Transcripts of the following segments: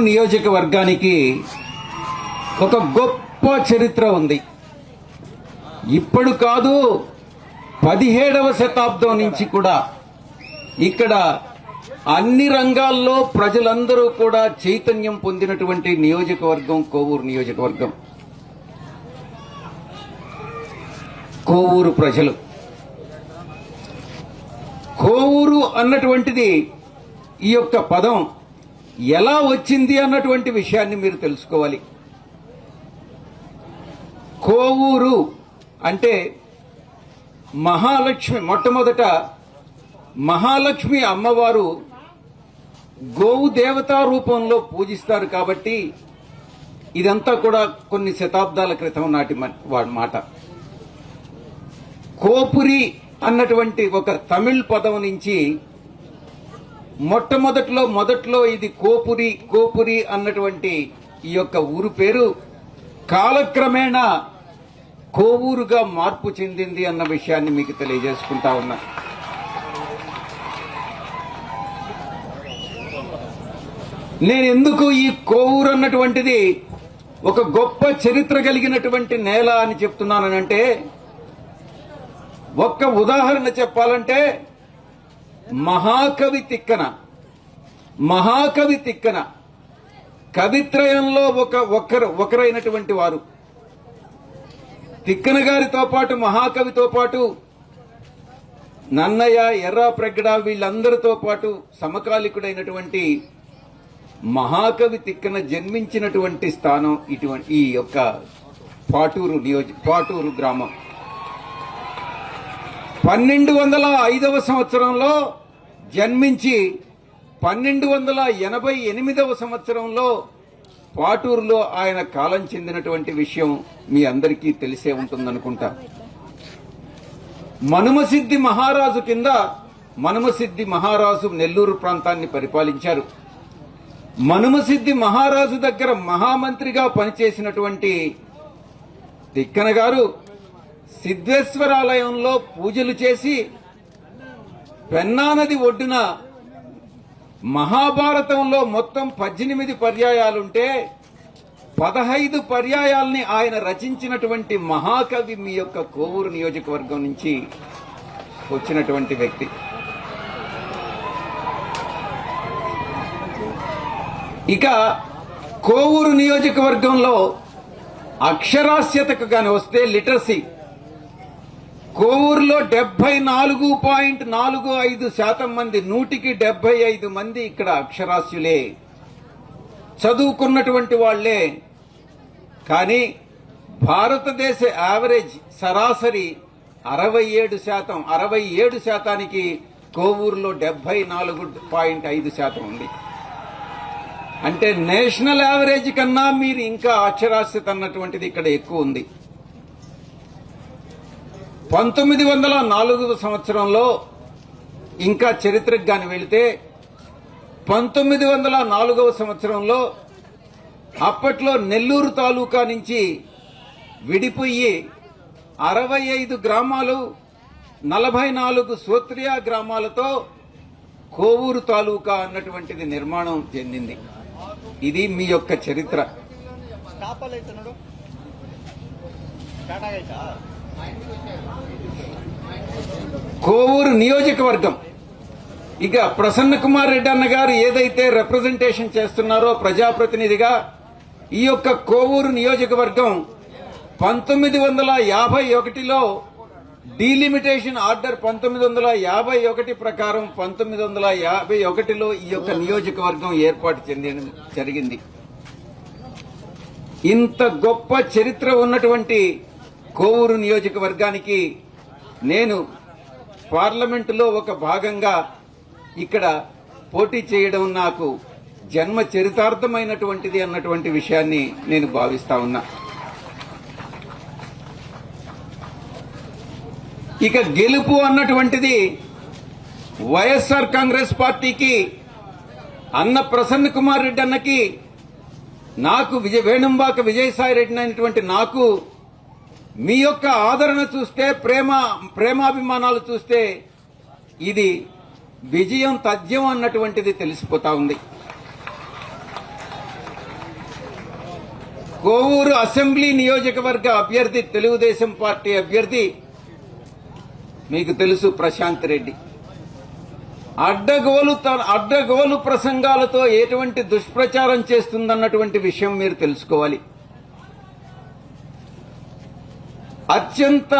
నియోజకవర్గానికి ఒక గొప్ప చరిత్ర ఉంది. ఇప్పుడు కాదు పదిహేడవ శతాబ్దం నుంచి కూడా ఇక్కడ అన్ని రంగాల్లో ప్రజలందరూ కూడా చైతన్యం పొందినటువంటి నియోజకవర్గం కోవూరు నియోజకవర్గం. కోవూరు ప్రజలు. కోవూరు అన్నటువంటిది ఈ యొక్క పదం. ఎలా వచ్చింది అన్నటువంటి విషయాన్ని మీరు తెలుసుకోవాలి. కోవూరు అంటే మహాలక్ష్మి మొట్టమొదట మహాలక్ష్మి అమ్మవారు గోవు దేవతా రూపంలో పూజిస్తారు కాబట్టి ఇదంతా కూడా కొన్ని శతాబ్దాల క్రితం నాటి మాట. కోపురి అన్నటువంటి ఒక తమిళ్ పదం నుంచి మొట్టమొదట్లో మొదట్లో ఇది కోపురి కోపురి అన్నటువంటి ఈ యొక్క ఊరు పేరు. కాలక్రమేణా కోవూరుగా మార్పు చెందింది అన్న విషయాన్ని మీకు తెలియజేసుకుంటా ఉన్నా. నేను ఎందుకు ఈ కోవూరు అన్నటువంటిది ఒక గొప్ప చరిత్ర కలిగినటువంటి నేల అని చెప్తున్నానంటే ఒక్క ఉదాహరణ చెప్పాలంటే మహాకవి తిక్కన మహాకవి తిక్కన కవిత్రయంలో ఒక ఒకరు ఒకరైనటువంటి వారు. తిక్కన గారితో పాటు మహాకవితో పాటు నన్నయ్య ఎర్రా ప్రగడ వీళ్ళందరితో పాటు సమకాలికుడైనటువంటి మహాకవి తిక్కన జన్మించినటువంటి స్థానం ఇటువంటి ఈ యొక్క పాటూరు నియోజ పాటూరు గ్రామం. పన్నెండు వందల ఐదవ సంవత్సరంలో జన్మించి పన్నెండు వందల ఎనభై ఎనిమిదవ సంవత్సరంలో పాటూరులో ఆయన కాలం చెందినటువంటి విషయం మీ అందరికీ తెలిసే ఉంటుందనుకుంటా. మనుమసిద్ధి మహారాజు కింద మనుమసిద్ధి మహారాజు నెల్లూరు ప్రాంతాన్ని పరిపాలించారు. మనుమసిద్ధి మహారాజు దగ్గర మహామంత్రిగా పనిచేసినటువంటి తిక్కన గారు సిద్ధేశ్వరాలయంలో పూజలు చేసి పెన్నా నది ఒడ్డున మహాభారతంలో మొత్తం పద్దెనిమిది పర్యాయాలుంటే పదహైదు పర్యాయాల్ని ఆయన రచించినటువంటి మహాకవి మీ యొక్క కోవూరు నియోజకవర్గం నుంచి వచ్చినటువంటి వ్యక్తి. ఇక కోవూరు నియోజకవర్గంలో అక్షరాస్యతకు కానీ వస్తే లిటరసీ కోవూరులో డెబ్బై నాలుగు పాయింట్ నాలుగు ఐదు శాతం మంది నూటికి డెబ్బై ఐదు మంది ఇక్కడ అక్షరాస్యులే. చదువుకున్నటువంటి వాళ్ళే కానీ భారతదేశ యావరేజ్ సరాసరి అరవై ఏడు శాతం అరవై ఏడు శాతానికి కోవూరులో డెబ్బై నాలుగు పాయింట్ ఐదు శాతం ఉంది. అంటే నేషనల్ యావరేజ్ కన్నా మీరు ఇంకా అక్షరాస్యత అన్నటువంటిది ఇక్కడ ఎక్కువ ఉంది. పంతొమ్మిది వందల నాలుగవ సంవత్సరంలో ఇంకా చరిత్రకు గాని వెళితే పంతొమ్మిది వందల నాలుగవ సంవత్సరంలో అప్పట్లో నెల్లూరు తాలూకా నుంచి విడిపోయి అరవై ఐదు గ్రామాలు నలభై నాలుగు సోత్రియా గ్రామాలతో కోవూరు తాలూకా అన్నటువంటిది నిర్మాణం చెందింది. ఇది మీ యొక్క చరిత్ర. కోవూరు నియోజకవర్గం. ఇక ప్రసన్న కుమార్ రెడ్డి అన్న గారు ఏదైతే రిప్రజెంటేషన్ చేస్తున్నారో ప్రజాప్రతినిధిగా ఈ యొక్క కోవూరు నియోజకవర్గం పంతొమ్మిది వందల యాభై ఒకటిలో డీలిమిటేషన్ ఆర్డర్ పంతొమ్మిది వందల యాభై ఒకటి ప్రకారం పంతొమ్మిది వందల యాభై ఒకటిలో ఈ యొక్క నియోజకవర్గం ఏర్పాటు చెంది జరిగింది. ఇంత గొప్ప చరిత్ర ఉన్నటువంటి కోవూరు నియోజకవర్గానికి నేను పార్లమెంటులో ఒక భాగంగా ఇక్కడ పోటీ చేయడం నాకు జన్మ చరితార్థమైనటువంటిది అన్నటువంటి విషయాన్ని నేను భావిస్తా ఉన్నా. ఇక గెలుపు అన్నటువంటిది వైఎస్ఆర్ కాంగ్రెస్ పార్టీకి అన్న ప్రసన్న కుమార్ రెడ్డి అన్నకి నాకు విజయ వేణుంబాక విజయసాయి రెడ్డి అయినటువంటి నాకు మీ యొక్క ఆదరణ చూస్తే ప్రేమ ప్రేమాభిమానాలు చూస్తే ఇది విజయం తథ్యం అన్నటువంటిది తెలిసిపోతా ఉంది. కోవూరు అసెంబ్లీ నియోజకవర్గ అభ్యర్థి తెలుగుదేశం పార్టీ అభ్యర్థి మీకు తెలుసు ప్రశాంత్ రెడ్డి. అడ్డగోలు తన అడ్డగోలు ప్రసంగాలతో ఎటువంటి దుష్ప్రచారం చేస్తుందన్నటువంటి విషయం మీరు తెలుసుకోవాలి. అత్యంత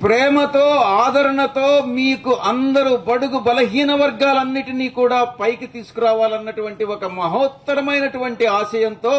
ప్రేమతో ఆదరణతో మీకు అందరూ బడుగు బలహీన వర్గాలన్నిటినీ కూడా పైకి తీసుకురావాలన్నటువంటి ఒక మహోత్తరమైనటువంటి ఆశయంతో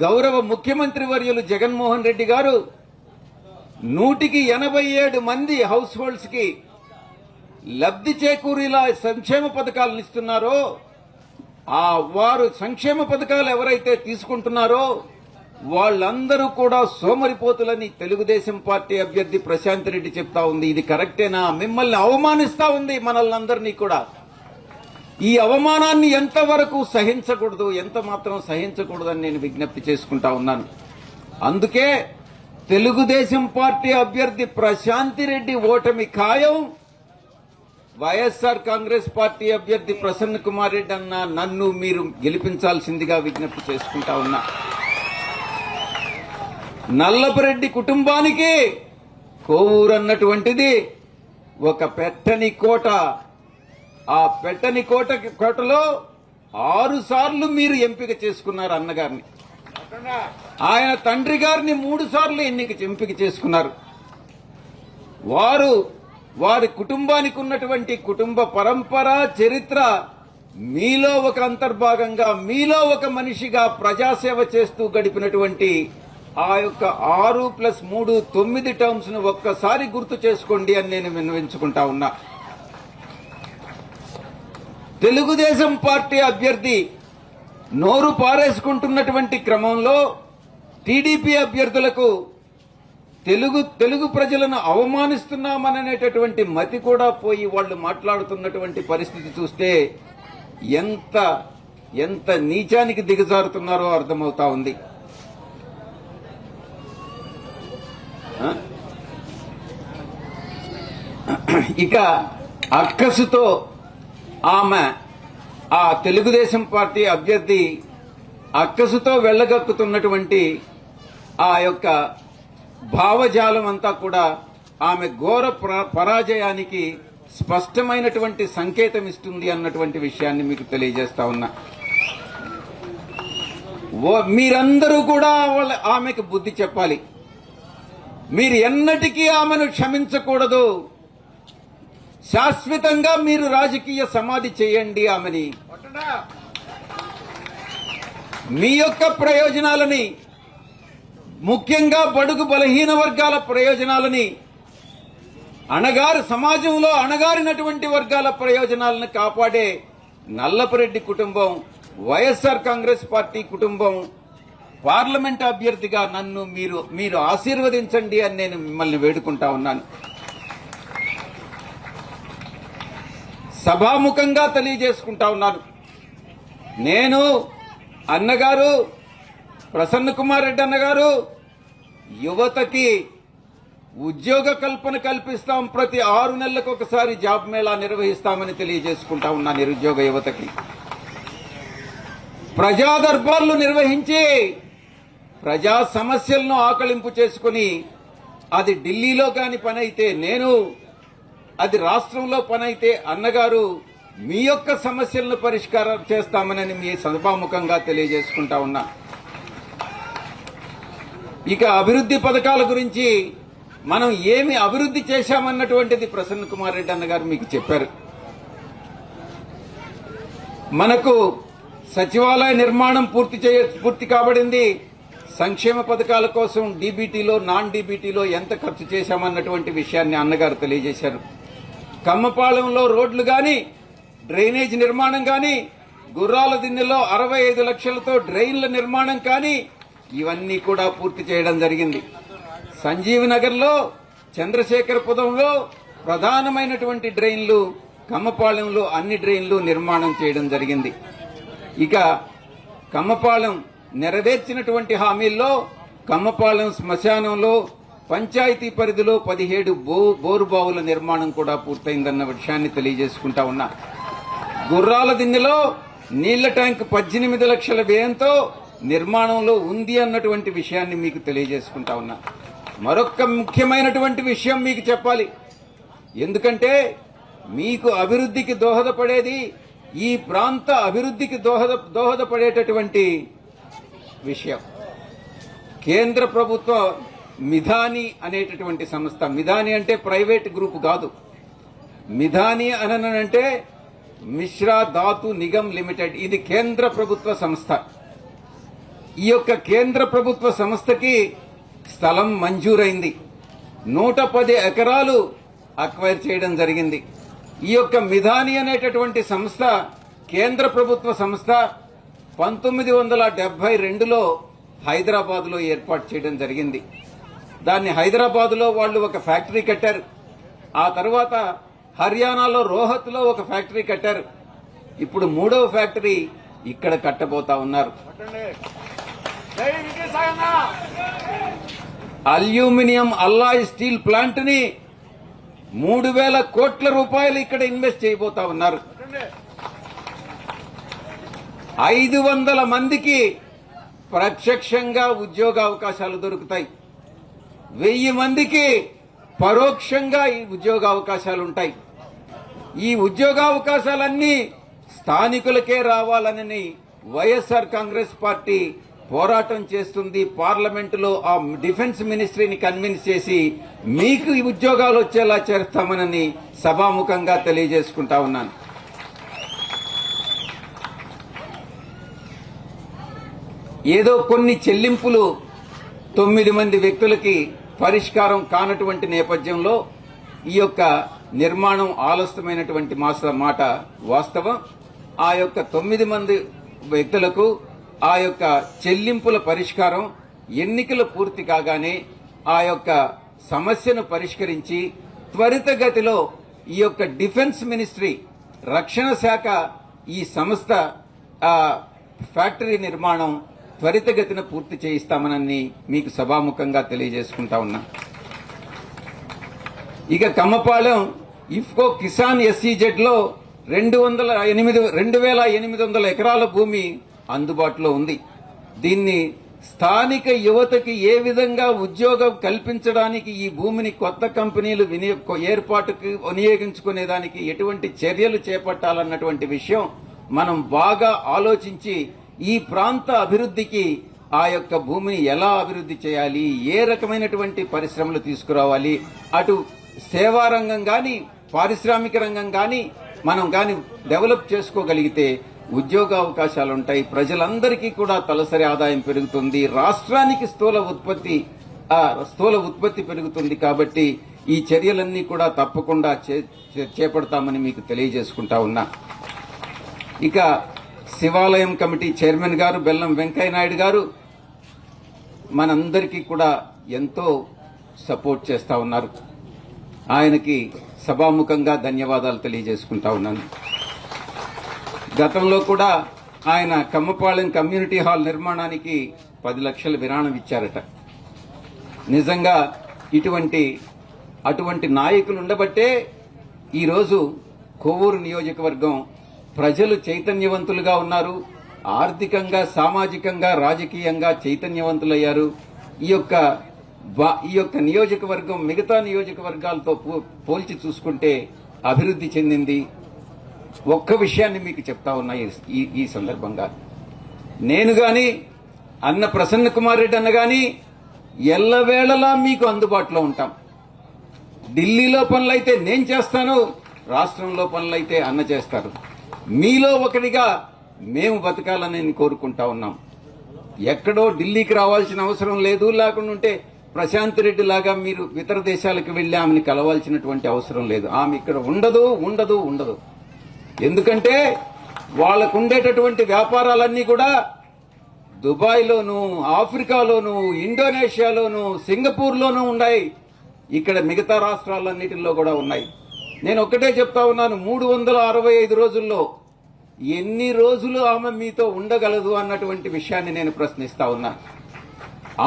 గౌరవ ముఖ్యమంత్రి వర్యులు జగన్మోహన్ రెడ్డి గారు నూటికి ఎనభై ఏడు మంది హౌస్ హోల్డ్స్కి లబ్ధి చేకూరిలా సంక్షేమ పథకాలను ఇస్తున్నారో ఆ వారు సంక్షేమ పథకాలు ఎవరైతే తీసుకుంటున్నారో వాళ్ళందరూ కూడా సోమరిపోతులని తెలుగుదేశం పార్టీ అభ్యర్థి ప్రశాంత్ రెడ్డి చెప్తా ఉంది. ఇది కరెక్టేనా? మిమ్మల్ని అవమానిస్తా ఉంది మనల్ని అందరినీ కూడా. ఈ అవమానాన్ని ఎంతవరకు సహించకూడదు ఎంత మాత్రం సహించకూడదని నేను విజ్ఞప్తి చేసుకుంటా ఉన్నాను. అందుకే తెలుగుదేశం పార్టీ అభ్యర్థి ప్రశాంతి రెడ్డి ఓటమి ఖాయం. వైఎస్ఆర్ కాంగ్రెస్ పార్టీ అభ్యర్థి ప్రసన్న కుమార్ రెడ్డి అన్న నన్ను మీరు గెలిపించాల్సిందిగా విజ్ఞప్తి చేసుకుంటా ఉన్నా. నల్లపరెడ్డి కుటుంబానికి కోవూరు అన్నటువంటిది ఒక పెట్టని కోట. ఆ పెట్టని కోట కోటలో ఆరు సార్లు మీరు ఎంపిక చేసుకున్నారు అన్నగారిని. ఆయన తండ్రి గారిని మూడు సార్లు ఎన్నిక ఎంపిక చేసుకున్నారు. వారు వారి కుటుంబానికి ఉన్నటువంటి కుటుంబ పరంపర చరిత్ర మీలో ఒక అంతర్భాగంగా మీలో ఒక మనిషిగా ప్రజాసేవ చేస్తూ గడిపినటువంటి ఆ యొక్క ఆరు ప్లస్ మూడు తొమ్మిది టర్మ్స్ను ఒక్కసారి గుర్తు చేసుకోండి అని నేను విన్నవించుకుంటా ఉన్నా. తెలుగుదేశం పార్టీ అభ్యర్థి నోరు పారేసుకుంటున్నటువంటి క్రమంలో టీడీపీ అభ్యర్థులకు తెలుగు తెలుగు ప్రజలను అవమానిస్తున్నామననేటటువంటి మతి కూడా పోయి వాళ్ళు మాట్లాడుతున్నటువంటి పరిస్థితి చూస్తే ఎంత ఎంత నీచానికి దిగజారుతున్నారో అర్థమవుతా ఉంది. ఇక అక్కసుతో ఆమె ఆ తెలుగుదేశం పార్టీ అభ్యర్థి అక్కసుతో వెళ్ళగక్కుతున్నటువంటి ఆ యొక్క భావజాలం అంతా కూడా ఆమె ఘోర పరాజయానికి స్పష్టమైనటువంటి సంకేతం ఇస్తుంది అన్నటువంటి విషయాన్ని మీకు తెలియజేస్తా ఉన్నా. మీరందరూ కూడా వాళ్ళ ఆమెకు బుద్ధి చెప్పాలి. మీరు ఎన్నటికీ ఆమెను క్షమించకూడదు. శాశ్వతంగా మీరు రాజకీయ సమాధి చేయండి ఆమెని. మీ యొక్క ప్రయోజనాలని ముఖ్యంగా బడుగు బలహీన వర్గాల ప్రయోజనాలని అణగారు సమాజంలో అణగారినటువంటి వర్గాల ప్రయోజనాలను కాపాడే నల్లపరెడ్డి కుటుంబం వైఎస్ఆర్ కాంగ్రెస్ పార్టీ కుటుంబం పార్లమెంట్ అభ్యర్థిగా నన్ను మీరు మీరు ఆశీర్వదించండి అని నేను మిమ్మల్ని వేడుకుంటా ఉన్నాను. సభాముఖంగా తెలియజేసుకుంటా ఉన్నాను. నేను అన్నగారు ప్రసన్న కుమార్ రెడ్డి అన్నగారు యువతకి ఉద్యోగ కల్పన కల్పిస్తాం. ప్రతి ఆరు నెలలకు ఒకసారి జాబ్ మేళా నిర్వహిస్తామని తెలియజేసుకుంటా ఉన్నా నిరుద్యోగ యువతకి. ప్రజా దర్బార్లు నిర్వహించి ప్రజా సమస్యలను ఆకలింపు చేసుకుని అది ఢిల్లీలో కాని పని అయితే నేను అది రాష్ట్రంలో పని అయితే అన్నగారు మీ యొక్క సమస్యలను పరిష్కారం చేస్తామని మీ సభాముఖంగా తెలియజేసుకుంటా ఉన్నా. ఇక అభివృద్ధి పథకాల గురించి మనం ఏమి అభివృద్ధి చేశామన్నటువంటిది ప్రసన్న కుమార్ రెడ్డి అన్నగారు మీకు చెప్పారు. మనకు సచివాలయ నిర్మాణం పూర్తి చేయ పూర్తి కాబడింది. సంక్షేమ పథకాల కోసం డీబీటీలో నాన్ డీబీటీలో ఎంత ఖర్చు చేశామన్నటువంటి విషయాన్ని అన్నగారు తెలియజేశారు. కమ్మపాలెంలో రోడ్లు కానీ డ్రైనేజ్ నిర్మాణం కానీ గుర్రాల దిన్నెలో అరవై ఐదు లక్షలతో డ్రైన్ల నిర్మాణం కానీ ఇవన్నీ కూడా పూర్తి చేయడం జరిగింది. సంజీవ్ నగర్లో చంద్రశేఖరపురంలో ప్రధానమైనటువంటి డ్రైన్లు కమ్మపాలెంలో అన్ని డ్రైన్లు నిర్మాణం చేయడం జరిగింది. ఇక కమ్మపాలెం నెరవేర్చినటువంటి హామీల్లో కమ్మపాలెం శ్మశానంలో పంచాయతీ పరిధిలో పదిహేడు బో బోరు బావుల నిర్మాణం కూడా పూర్తయిందన్న విషయాన్ని తెలియజేసుకుంటా ఉన్నా. గుర్రాల దిన్నెలో నీళ్ళ ట్యాంక్ పద్దెనిమిది లక్షల వ్యయంతో నిర్మాణంలో ఉంది అన్నటువంటి విషయాన్ని మీకు తెలియజేసుకుంటా ఉన్నా. మరొక ముఖ్యమైనటువంటి విషయం మీకు చెప్పాలి. ఎందుకంటే మీకు అభివృద్ధికి దోహదపడేది ఈ ప్రాంత అభివృద్ధికి దోహద దోహదపడేటటువంటి విషయం. కేంద్ర ప్రభుత్వ మిధాని అనేటటువంటి సంస్థ. మిధాని అంటే ప్రైవేట్ గ్రూప్ కాదు. మిధాని అననంటే మిశ్రా ధాతు నిగమ్ లిమిటెడ్. ఇది కేంద్ర ప్రభుత్వ సంస్థ. ఈ యొక్క కేంద్ర ప్రభుత్వ సంస్థకి స్థలం మంజూరైంది. నూట పది ఎకరాలు అక్వైర్ చేయడం జరిగింది. ఈ యొక్క మిధాని అనేటటువంటి సంస్థ కేంద్ర ప్రభుత్వ సంస్థ పంతొమ్మిది వందల డెబ్బై రెండులో హైదరాబాద్లో ఏర్పాటు చేయడం జరిగింది. దాన్ని హైదరాబాద్లో వాళ్ళు ఒక ఫ్యాక్టరీ కట్టారు. ఆ తర్వాత హర్యానాలో రోహత్లో ఒక ఫ్యాక్టరీ కట్టారు. ఇప్పుడు మూడవ ఫ్యాక్టరీ ఇక్కడ కట్టబోతా ఉన్నారు. అల్యూమినియం అల్లాయ్ స్టీల్ ప్లాంట్ని మూడు వేల కోట్ల రూపాయలు ఇక్కడ ఇన్వెస్ట్ చేయబోతా ఉన్నారు. ఐదు వందల మందికి ప్రత్యక్షంగా ఉద్యోగ అవకాశాలు దొరుకుతాయి. వెయ్యి మందికి పరోక్షంగా ఈ ఉద్యోగ అవకాశాలు ఉంటాయి ఈ ఉద్యోగ అవకాశాలన్నీ స్థానికులకే రావాలని వైఎస్ఆర్ కాంగ్రెస్ పార్టీ పోరాటం చేస్తుంది. పార్లమెంటులో ఆ డిఫెన్స్ మినిస్ట్రీని కన్విన్స్ చేసి మీకు ఈ ఉద్యోగాలు వచ్చేలా చేస్తామనని సభాముఖంగా తెలియజేసుకుంటా ఉన్నాను. ఏదో కొన్ని చెల్లింపులు తొమ్మిది మంది వ్యక్తులకి పరిష్కారం కానటువంటి నేపథ్యంలో ఈ యొక్క నిర్మాణం ఆలస్యమైనటువంటి మాస మాట వాస్తవం. ఆ యొక్క తొమ్మిది మంది వ్యక్తులకు ఆ యొక్క చెల్లింపుల పరిష్కారం ఎన్నికలు పూర్తి కాగానే ఆ యొక్క సమస్యను పరిష్కరించి త్వరితగతిలో ఈ యొక్క డిఫెన్స్ మినిస్ట్రీ రక్షణ శాఖ ఈ సంస్థ ఆ, ఫ్యాక్టరీ నిర్మాణం త్వరితగతిన పూర్తి చేయిస్తామనని మీకు సభాముఖంగా తెలియజేసుకుంటా ఉన్నా. ఇక కమ్మపాలెం ఇఫ్కో కిసాన్ ఎస్సీజెడ్లో రెండు వందల ఎనిమిది రెండు వేల ఎనిమిది వందల ఎకరాల భూమి అందుబాటులో ఉంది. దీన్ని స్థానిక యువతకి ఏ విధంగా ఉద్యోగం కల్పించడానికి ఈ భూమిని కొత్త కంపెనీలు వినియోగ ఏర్పాటుకు వినియోగించుకునేదానికి ఎటువంటి చర్యలు చేపట్టాలన్నటువంటి విషయం మనం బాగా ఆలోచించి ఈ ప్రాంత అభివృద్ధికి ఆ యొక్క భూమిని ఎలా అభివృద్ధి చేయాలి ఏ రకమైనటువంటి పరిశ్రమలు తీసుకురావాలి అటు సేవా రంగం కానీ పారిశ్రామిక రంగం కానీ మనం కానీ డెవలప్ చేసుకోగలిగితే ఉద్యోగ అవకాశాలు ఉంటాయి ప్రజలందరికీ కూడా తలసరి ఆదాయం పెరుగుతుంది రాష్ట్రానికి స్థూల ఉత్పత్తి స్థూల ఉత్పత్తి పెరుగుతుంది కాబట్టి ఈ చర్యలన్నీ కూడా తప్పకుండా చే- చే- చేపడతామని మీకు తెలియజేసుకుంటా ఉన్నా. ఇక శివాలయం కమిటీ చైర్మన్ గారు బెల్లం వెంకయ్య నాయుడు గారు మనందరికీ కూడా ఎంతో సపోర్ట్ చేస్తా ఉన్నారు. ఆయనకి సభాముఖంగా ధన్యవాదాలు తెలియజేసుకుంటా ఉన్నాను. గతంలో కూడా ఆయన కమ్మపాళెం కమ్యూనిటీ హాల్ నిర్మాణానికి పది లక్షల విరాళం ఇచ్చారట. నిజంగా ఇటువంటి అటువంటి నాయకులు ఉండబట్టే ఈరోజు కోవూరు నియోజకవర్గం ప్రజలు చైతన్యవంతులుగా ఉన్నారు. ఆర్థికంగా సామాజికంగా రాజకీయంగా చైతన్యవంతులయ్యారు. ఈ యొక్క ఈ యొక్క నియోజకవర్గం మిగతా నియోజకవర్గాలతో పో- పోల్చి చూసుకుంటే అభివృద్ధి చెందింది. ఒక్క విషయాన్ని మీకు చెప్తా ఉన్నా ఈ- ఈ- ఈ సందర్భంగా. నేను గాని అన్న ప్రసన్న కుమార్ రెడ్డి అన్న గాని ఎల్లవేళలా మీకు అందుబాటులో ఉంటాం. ఢిల్లీలో పనులైతే నేను చేస్తాను రాష్ట్రంలో పనులైతే అన్న చేస్తారు. మీలో ఒకటిగా మేము బతకాలని కోరుకుంటా ఉన్నాం. ఎక్కడో ఢిల్లీకి రావాల్సిన అవసరం లేదు లేకుండా ఉంటే ప్రశాంత్ రెడ్డి లాగా మీరు ఇతర దేశాలకు వెళ్ళి ఆమెను కలవాల్సినటువంటి అవసరం లేదు. ఆమె ఇక్కడ ఉండదు ఉండదు ఉండదు. ఎందుకంటే వాళ్ళకు ఉండేటటువంటి వ్యాపారాలన్నీ కూడా దుబాయ్లోను ఆఫ్రికాలోను ఇండోనేషియాలోను సింగపూర్లోనూ ఉన్నాయి. ఇక్కడ మిగతా రాష్ట్రాలన్నిటిలో కూడా ఉన్నాయి. నేను ఒక్కటే చెప్తా ఉన్నాను మూడు వందల అరవై ఐదు రోజుల్లో ఎన్ని రోజులు ఆమె మీతో ఉండగలదు అన్నటువంటి విషయాన్ని నేను ప్రశ్నిస్తా ఉన్నా.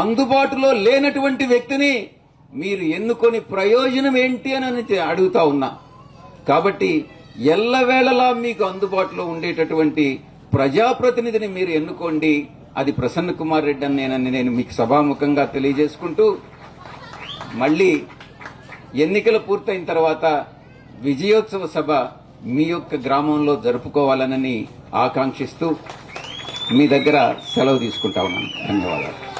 అందుబాటులో లేనటువంటి వ్యక్తిని మీరు ఎన్నుకొని ప్రయోజనం ఏంటి అని అడుగుతా ఉన్నా. కాబట్టి ఎల్లవేళలా మీకు అందుబాటులో ఉండేటటువంటి ప్రజాప్రతినిధిని మీరు ఎన్నుకోండి. అది ప్రసన్న కుమార్ రెడ్డి అని నేనని నేను మీకు సభాముఖంగా తెలియజేసుకుంటూ మళ్ళీ ఎన్నికలు పూర్తయిన తర్వాత విజయోత్సవ సభ మీ యొక్క గ్రామంలో జరుపుకోవాలనని ఆకాంక్షిస్తూ మీ దగ్గర సెలవు తీసుకుంటా ఉన్నాను. ధన్యవాదాలు.